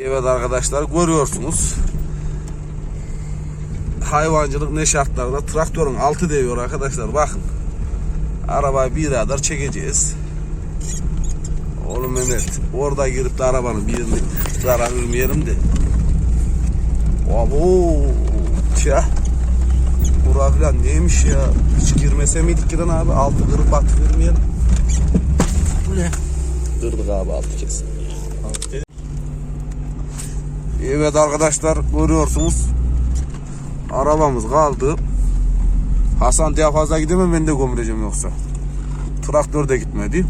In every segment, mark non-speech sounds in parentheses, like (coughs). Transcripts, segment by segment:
Evet arkadaşlar görüyorsunuz. Hayvancılık ne şartlarda traktörün altı değiyor arkadaşlar bakın. Arabayı bir radar çekeceğiz. Oğlum Mehmet orada girip de arabanın birini zarar vermeyelim de. Abo ya. Bura filan neymiş ya? Hiç girmese miydik giren abi? Altı kırıp batı vermeyelim. Bu ne? Kırdık abi altı kesin. Evet arkadaşlar görüyorsunuz. Arabamız kaldı. Hasan daha fazla gidemem ben de gömüleceğim yoksa. Traktör de gitmedi.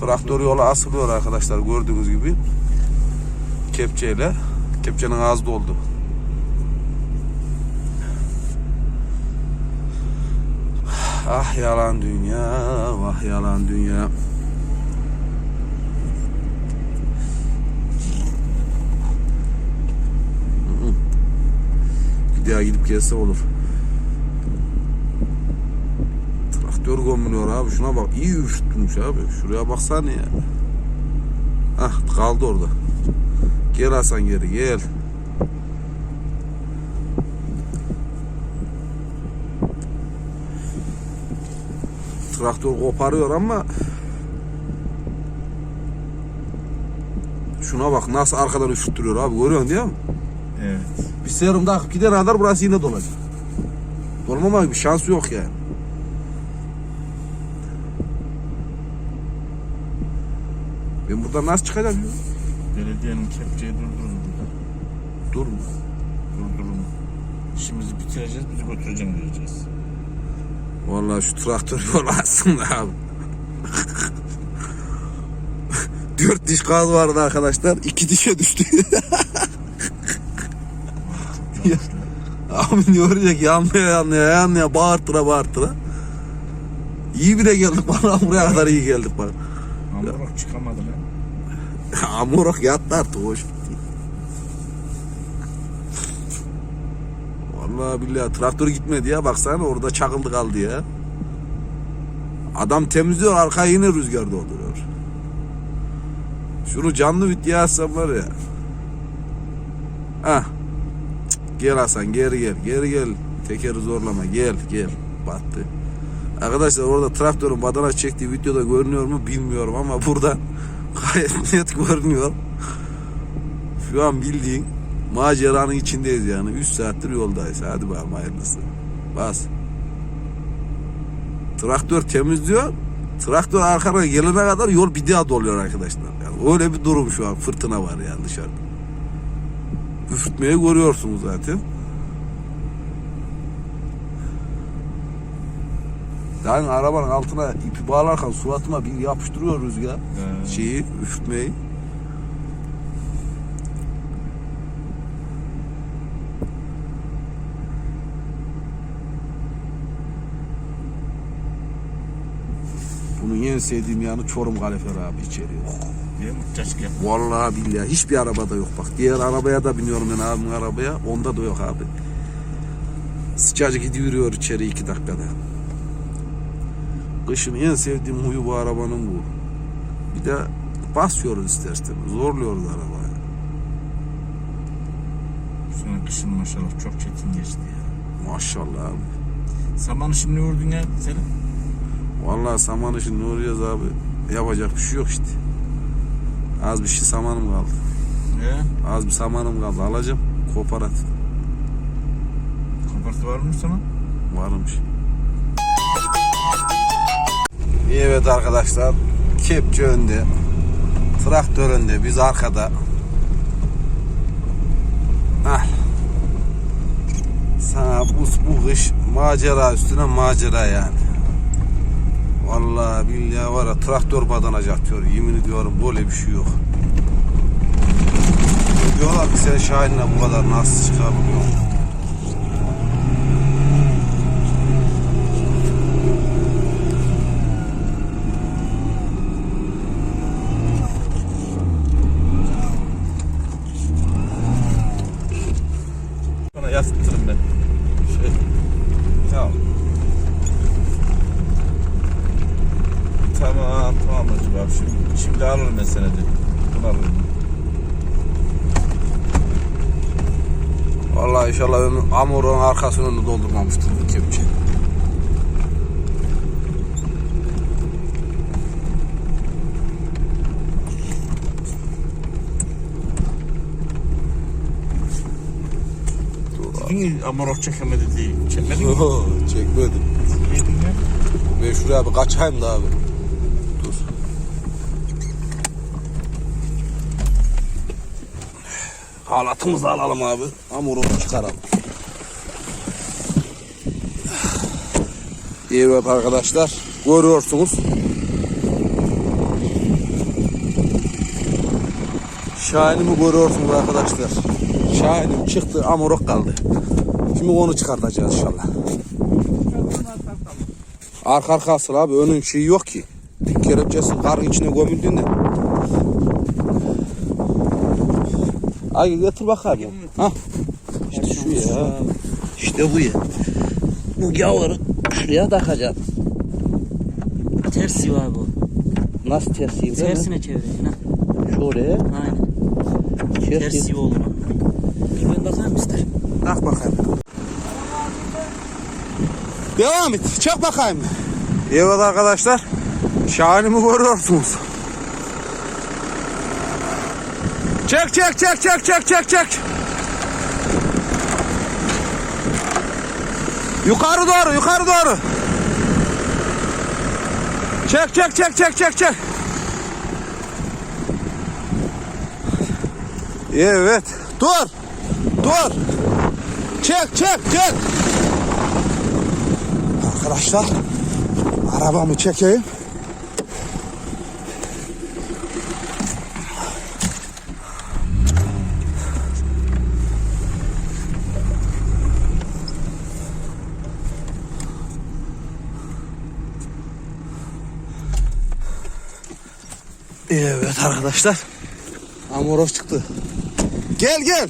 Traktör yola asılıyor arkadaşlar gördüğünüz gibi. Kepçeyle. Kepçenin ağzı doldu. Ah yalan dünya, vah yalan dünya. Bir daha gidip gelse olur. Traktör gömülüyor abi şuna bak. iyi üşütmüş abi. Şuraya baksana ya. Ah kaldı orada. Gel Hasan geri gel. Traktör koparıyor ama Şuna bak nasıl arkadan üşüttürüyor abi görüyorsun değil mi? Evet. Bir serum daha gider kadar burası yine dolacak. Dolmama bir şansı yok yani. Ben buradan nasıl çıkacağım ya? Belediyenin kepçeyi durdurun burada. Dur mu? Durdurun. İşimizi bitireceğiz, bizi götüreceğim diyeceğiz. Vallahi şu traktör yolu aslında abi. (laughs) Dört diş gaz vardı arkadaşlar. iki dişe düştü. (laughs) Abi ne olacak? Yanmaya yanmaya yanmaya bağırtıra bağırtıra. İyi bile geldik bana buraya kadar iyi geldik bak. Hamburg çıkamadı lan. Amurok yattı artık hoş. Vallahi billahi traktör gitmedi ya baksana orada çakıldı kaldı ya. Adam temizliyor arkaya yine rüzgar dolduruyor. Şunu canlı video yazsam var ya. Hah. Gel Hasan geri gel geri gel. Tekeri zorlama gel gel. Battı. Arkadaşlar orada traktörün badana çektiği videoda görünüyor mu bilmiyorum ama burada (laughs) gayet net görünüyor. Şu an bildiğin maceranın içindeyiz yani. 3 saattir yoldayız. Hadi bakalım hayırlısı. Bas. Traktör temizliyor. Traktör arkana gelene kadar yol bir daha doluyor arkadaşlar. Yani öyle bir durum şu an. Fırtına var yani dışarıda. Ürütmeyi görüyorsunuz zaten. Yani arabanın altına ipi bağlarken suratıma bir yapıştırıyor rüzgar Ee, şeyi üşütmeyi. Bunun en sevdiğim yanı Çorum kaleferi abi içeriyor. Değil mi? Keşke. Vallahi billahi hiçbir arabada yok bak. Diğer arabaya da biniyorum ben abimin arabaya. Onda da yok abi. Sıcacık gidiyor içeri iki dakikada. Kışın en sevdiğim huyu bu arabanın bu. Bir de basıyoruz istersen. Zorluyoruz arabayı. Sonra kışın maşallah çok çetin geçti ya. Maşallah abi. Saman şimdi ördün ya senin. Vallahi saman işini ne oluyoruz abi? Yapacak bir şey yok işte. Az bir şey samanım kaldı. He? Az bir samanım kaldı. Alacağım. Kooperatif. Kapartı var mı sana? Varmış. Evet arkadaşlar. Kepçe önde. Traktör önde. Biz arkada. Al. Sana bu, bu kış macera üstüne macera yani. Vallahi billahi var ya traktör badanacak diyor. Yemin ediyorum böyle bir şey yok. Diyorlar ki sen Şahin'le bu kadar nasıl çıkabiliyorsun? Şimdi alırım ben seni dedi. Bunu alırım. Vallahi inşallah Amur'un arkasını doldurmamıştır bu kepçe. Niye çekemedi değil? Çekmedin mi? (laughs) Çekmedim. Niye? Ben şuraya bir kaçayım da abi. Halatımızı alalım abi. Amor'u çıkaralım. Evet arkadaşlar. Görüyorsunuz. Şahinimi görüyorsunuz arkadaşlar. Şahinim çıktı, amorok kaldı. Şimdi onu çıkartacağız inşallah. Arka arkası abi önün şeyi yok ki. Dik kelepçesi karın içine gömüldüğünde. Ay getir bakalım. Ha. İşte şu ya. İşte bu ya. Bu gavuru şuraya takacağım. Tersi var bu. Nasıl tersi? Tersine çevirin. Ha. Şuraya. Aynen. Tersi. Tersi olur. Bir ben bakayım ister. Tak bakayım. Devam et. Çek bakayım. Evet arkadaşlar. Şahanımı görüyorsunuz. Çek çek çek çek çek çek çek. Yukarı doğru yukarı doğru. Çek çek çek çek çek çek. Evet. Dur. Dur. Çek çek çek. Arkadaşlar arabamı çekeyim. Evet arkadaşlar. Amorov çıktı. Gel gel.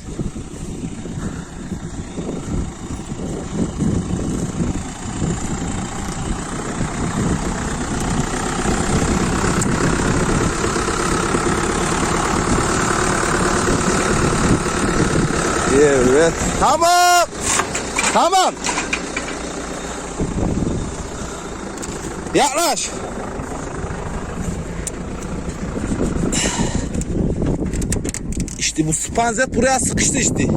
Evet. Tamam. Tamam. Yaklaş. İşte bu spanzet buraya sıkıştı işte.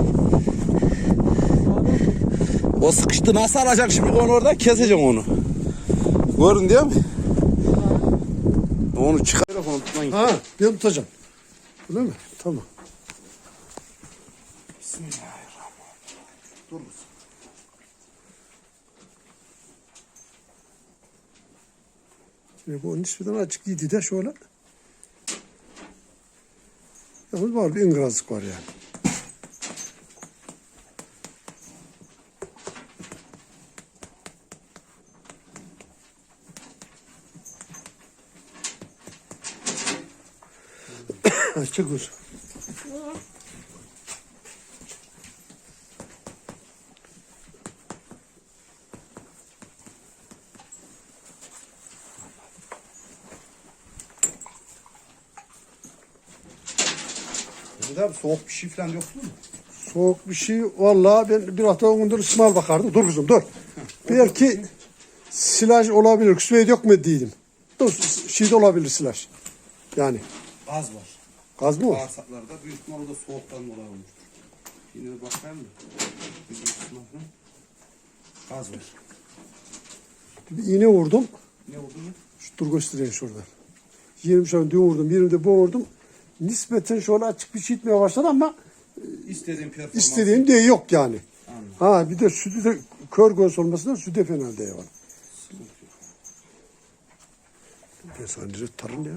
O sıkıştı nasıl alacak şimdi onu oradan keseceğim onu. Gördün değil mi? Onu çıkar. Onu tutman Ha, ben tutacağım. Öyle mi? Tamam. Dur musun? Şimdi bu nispeten açık giydi de şöyle. Yalnız var bir ingrazlık var yani. (coughs) Açık abi soğuk bir şey falan yoktu mu? Soğuk bir şey vallahi ben bir hafta on gündür ısmar bakardım. Dur kızım dur. Belki silaj olabilir. Küsmeyi dökmediydim. Dur şey de olabilir silaj. Yani Gaz var. gaz mı var? Bağırsaklarda büyük ihtimal o da soğuktan dolayı olmuştur. Yine bir bakayım mı? Gaz var. Bir iğne vurdum. Ne oldu mu? Şu, dur göstereyim şuradan. 20 şöyle düğüm vurdum. 20 de bu vurdum. Nispeten şöyle açık bir şey itmeye başladı ama İstediğim performans. istediğim de yok yani. Anladım. Ha bir de sütü de kör göz olmasından sütü fena diye var. Sana direkt tarın ya.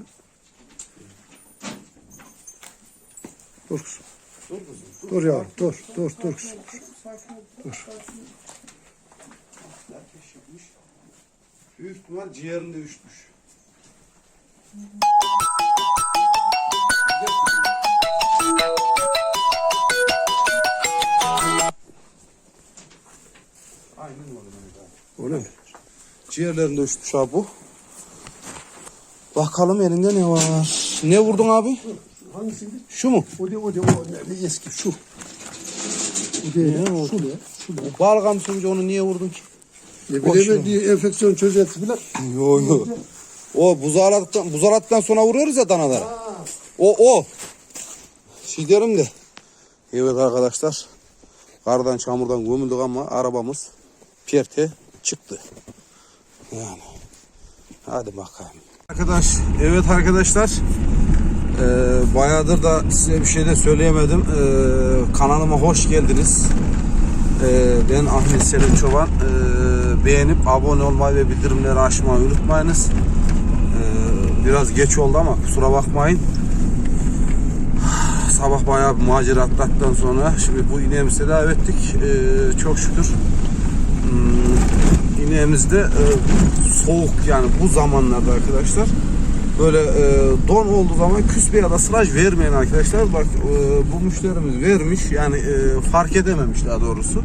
Dur kızım. Dur kızım. Dur yavrum dur dur dur kızım. Dur. Büyük ihtimal ciğerinde üşmüş. Aynen Ciğerlerinde üşmüş abi bu. Bakalım elinde ne var? Ne vurdun abi? Hangisiydi? Şu mu? O de o de o ne, eski şu. Bu değil. Şu ne? Şu ne? Balgam sürünce onu niye vurdun ki? Ne bileyim diye enfeksiyon çözeti falan. Yo yo. O buzağladıktan, buzağladıktan sonra vuruyoruz ya danalara. O o. Şey derim de. Evet arkadaşlar. Kardan çamurdan gömüldük ama arabamız perte çıktı. Yani. Hadi bakalım. Arkadaş, evet arkadaşlar. Ee, bayağıdır da size bir şey de söyleyemedim. Ee, kanalıma hoş geldiniz. Ee, ben Ahmet Selim Çoban. Ee, beğenip abone olmayı ve bildirimleri açmayı unutmayınız. Ee, biraz geç oldu ama kusura bakmayın. (sighs) Sabah bayağı bir macera atlattıktan sonra şimdi bu ineğimizi tedavi ettik. Ee, çok şükür. İneğimizde e, soğuk yani bu zamanlarda arkadaşlar böyle e, don olduğu zaman küspe ya da sılaj vermeyin arkadaşlar. Bak e, bu müşterimiz vermiş yani e, fark edememiş daha doğrusu.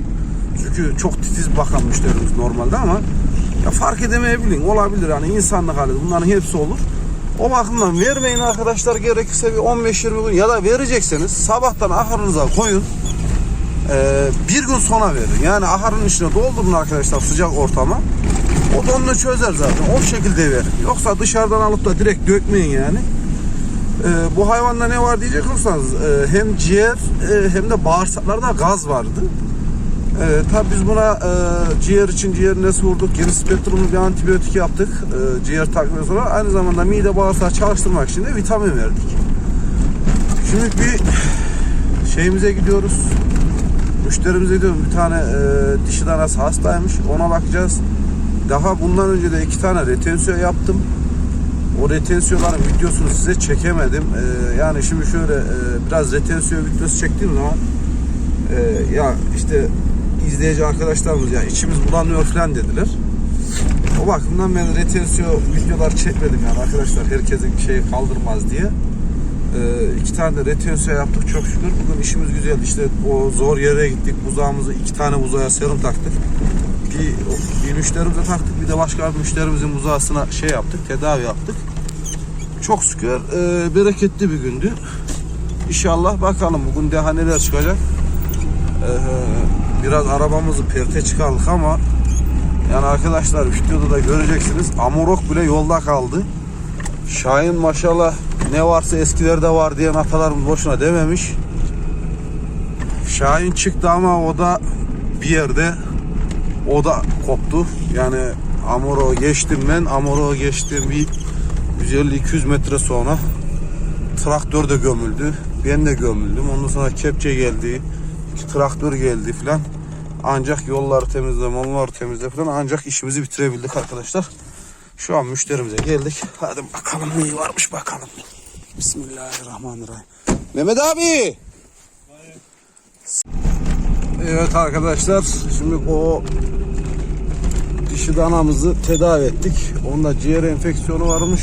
Çünkü çok titiz bakan müşterimiz normalde ama ya fark edemeyebilin olabilir yani insanlık hali bunların hepsi olur. O bakımdan vermeyin arkadaşlar gerekirse bir 15-20 gün ya da verecekseniz sabahtan ahırınıza koyun. Ee, bir gün sonra verin. Yani ahırın içine doldurun arkadaşlar sıcak ortama. O donunu çözer zaten. O şekilde verin. Yoksa dışarıdan alıp da direkt dökmeyin yani. Ee, bu hayvanda ne var diyecek olursanız e, hem ciğer e, hem de bağırsaklarda gaz vardı. Ee, tabii biz buna e, ciğer için ciğer nesi vurduk, yeni spektrumlu bir antibiyotik yaptık. E, ciğer takviye sonra aynı zamanda mide bağırsağı çalıştırmak için de vitamin verdik. Şimdi bir şeyimize gidiyoruz. Müşterimize gidiyorum. Bir tane e, dişi danası hastaymış. Ona bakacağız. Daha bundan önce de iki tane retensiyon yaptım. O retensiyoların videosunu size çekemedim. E, yani şimdi şöyle e, biraz retensiyon videosu çektiğim zaman e, ya işte izleyici arkadaşlarımız ya içimiz bulanıyor falan dediler. O bakımdan ben retensiyon videolar çekmedim yani arkadaşlar herkesin şeyi kaldırmaz diye. Ee, iki tane de retensiyon yaptık çok şükür. Bugün işimiz güzeldi. İşte o zor yere gittik. Buzağımızı iki tane buzağa serum taktık. Bir, bir müşterimize taktık. Bir de başka bir müşterimizin buzağısına şey yaptık. Tedavi yaptık. Çok şükür e, bereketli bir gündü. İnşallah bakalım bugün daha neler çıkacak. Ee, biraz arabamızı perte çıkardık ama yani arkadaşlar videoda da göreceksiniz. Amorok bile yolda kaldı. Şahin maşallah ne varsa eskilerde var diyen atalarımız boşuna dememiş. Şahin çıktı ama o da bir yerde o da koptu. Yani Amoro geçtim ben. Amoro geçtim bir 150-200 metre sonra traktör de gömüldü. Ben de gömüldüm. Ondan sonra kepçe geldi. iki traktör geldi filan. Ancak yolları temizle, malları temizle filan ancak işimizi bitirebildik arkadaşlar. Şu an müşterimize geldik. Hadi bakalım neyi varmış bakalım. Bismillahirrahmanirrahim. Mehmet abi. Evet arkadaşlar şimdi o dişi danamızı tedavi ettik. Onda ciğer enfeksiyonu varmış.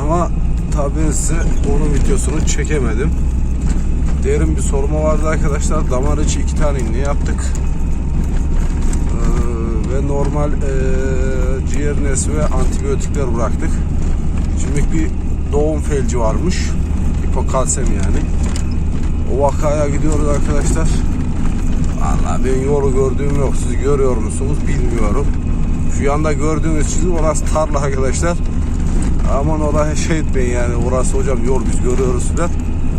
Ama tabii size onun videosunu çekemedim. Derin bir sorma vardı arkadaşlar. Damar içi iki tane iğne yaptık. Ee, ve normal e, ciğer nesi ve antibiyotikler bıraktık. Şimdi bir doğum felci varmış. Hipokalsem yani. O vakaya gidiyoruz arkadaşlar. Vallahi ben yolu gördüğüm yok. Siz görüyor musunuz bilmiyorum. Şu yanda gördüğünüz çizim orası tarla arkadaşlar. Aman oraya şey etmeyin yani orası hocam yol biz görüyoruz filan.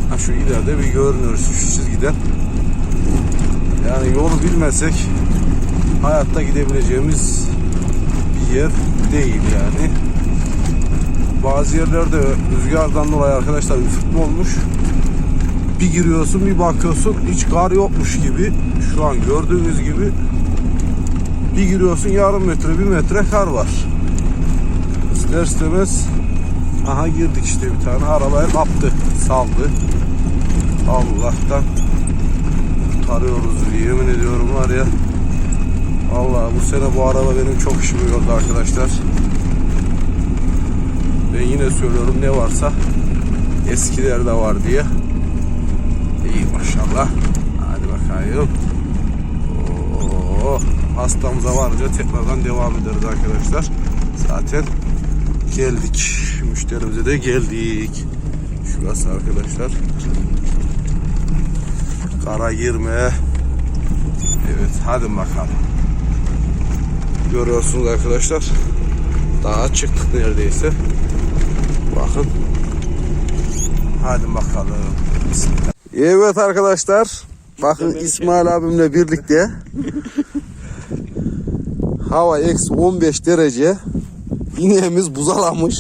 Ha şu ileride bir görünüyoruz şu çizgiden. Yani yolu bilmesek hayatta gidebileceğimiz bir yer değil yani. Bazı yerlerde rüzgardan dolayı arkadaşlar üşütme olmuş. Bir giriyorsun bir bakıyorsun hiç kar yokmuş gibi. Şu an gördüğünüz gibi bir giriyorsun yarım metre bir metre kar var. İster istemez aha girdik işte bir tane arabaya kaptı saldı. Allah'tan kurtarıyoruz yemin ediyorum var ya. Allah bu sene bu araba benim çok işimi gördü arkadaşlar. Ben yine söylüyorum ne varsa eskilerde var diye. İyi maşallah. Hadi bakayım. Oo, hastamıza varınca tekrardan devam ederiz arkadaşlar. Zaten geldik. Müşterimize de geldik. Şurası arkadaşlar. Kara girme. Evet hadi bakalım. Görüyorsunuz arkadaşlar. Daha çıktık neredeyse. Bakın. Hadi bakalım. Bismillah. Evet arkadaşlar. Bakın İsmail abimle birlikte. Hava eksi 15 derece. İneğimiz buzalamış.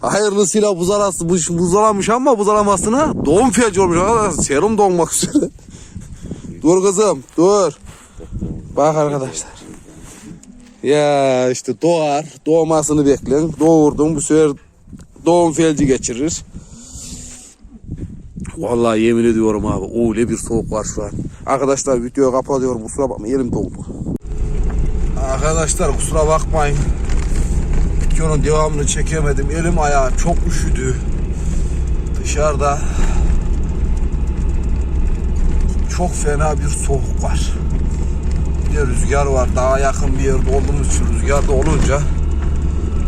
Hayırlısıyla buzalamış, buzalamış ama buzalamasına doğum felci olmuş. Arkadaşlar serum doğmak üzere. dur kızım dur. Bak arkadaşlar. Ya işte doğar. Doğmasını bekleyin. Doğurdum bu sefer doğum felci geçirir. Vallahi yemin ediyorum abi öyle bir soğuk var şu an. Arkadaşlar videoyu kapatıyorum kusura bakma elim doldu. Arkadaşlar kusura bakmayın. Videonun devamını çekemedim. Elim ayağım çok üşüdü. Dışarıda çok fena bir soğuk var. Bir de rüzgar var. Daha yakın bir yerde olduğumuz için rüzgarda olunca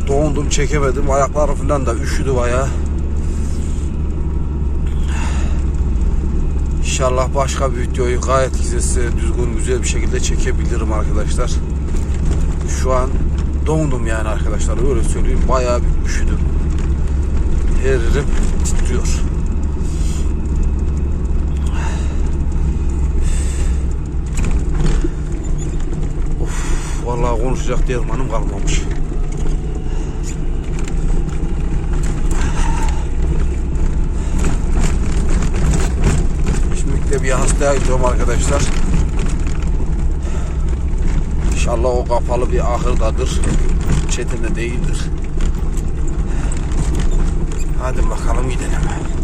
dondum çekemedim. Ayaklarım falan da üşüdü bayağı. İnşallah başka bir videoyu gayet güzelse düzgün güzel bir şekilde çekebilirim arkadaşlar. Şu an dondum yani arkadaşlar öyle söyleyeyim bayağı bir üşüdüm. Her yerim titriyor. Vallahi konuşacak dermanım kalmamış. Şimdi hastaya gidiyorum arkadaşlar. İnşallah o kapalı bir ahırdadır. Çetinde değildir. Hadi bakalım gidelim.